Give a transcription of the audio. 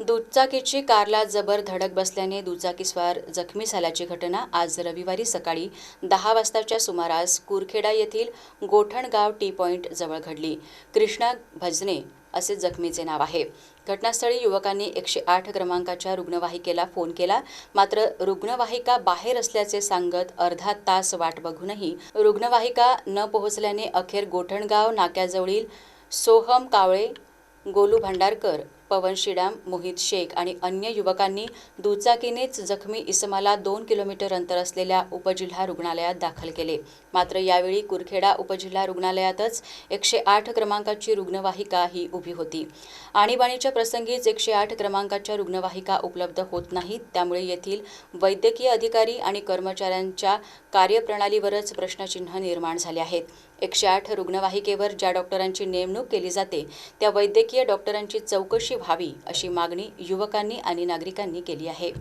दुचाकीची कारला जबर धडक बसल्याने दुचाकीस्वार जखमी झाल्याची घटना आज रविवारी सकाळी दहा वाजताच्या सुमारास कुरखेडा येथील गोठणगाव टी पॉईंट जवळ घडली. कृष्णा भजने असे जखमीचे नाव आहे. घटनास्थळी युवकांनी एकशे आठ क्रमांकाच्या रुग्णवाहिकेला फोन केला. मात्र रुग्णवाहिका बाहेर असल्याचे सांगत अर्धा तास वाट बघूनही रुग्णवाहिका न पोहोचल्याने अखेर गोठणगाव नाक्याजवळील सोहम कावळे गोलू भांडारकर पवन शिडाम मोहित शेख आणि अन्य युवकांनी दुचाकीनेच जखमी इसमाला दोन किलोमीटर अंतर असलेल्या उपजिल्हा रुग्णालयात दाखल केले. मात्र यावेळी कुरखेडा उपजिल्हा रुग्णालयातच एकशे आठ क्रमांकाची रुग्णवाहिका ही उभी होती. आणीबाणीच्या प्रसंगीच एकशे आठ क्रमांकाच्या रुग्णवाहिका उपलब्ध होत नाहीत. त्यामुळे येथील वैद्यकीय अधिकारी आणि कर्मचाऱ्यांच्या कार्यप्रणालीवरच प्रश्नचिन्ह निर्माण झाले आहेत. एकशे आठ रुग्णवाहिकेवर ज्या डॉक्टरांची नेमणूक केली जाते त्या वैद्यकीय डॉक्टरांची चौकशी व्हावी अशी मागणी युवकांनी आणि नागरिकांनी केली आहे.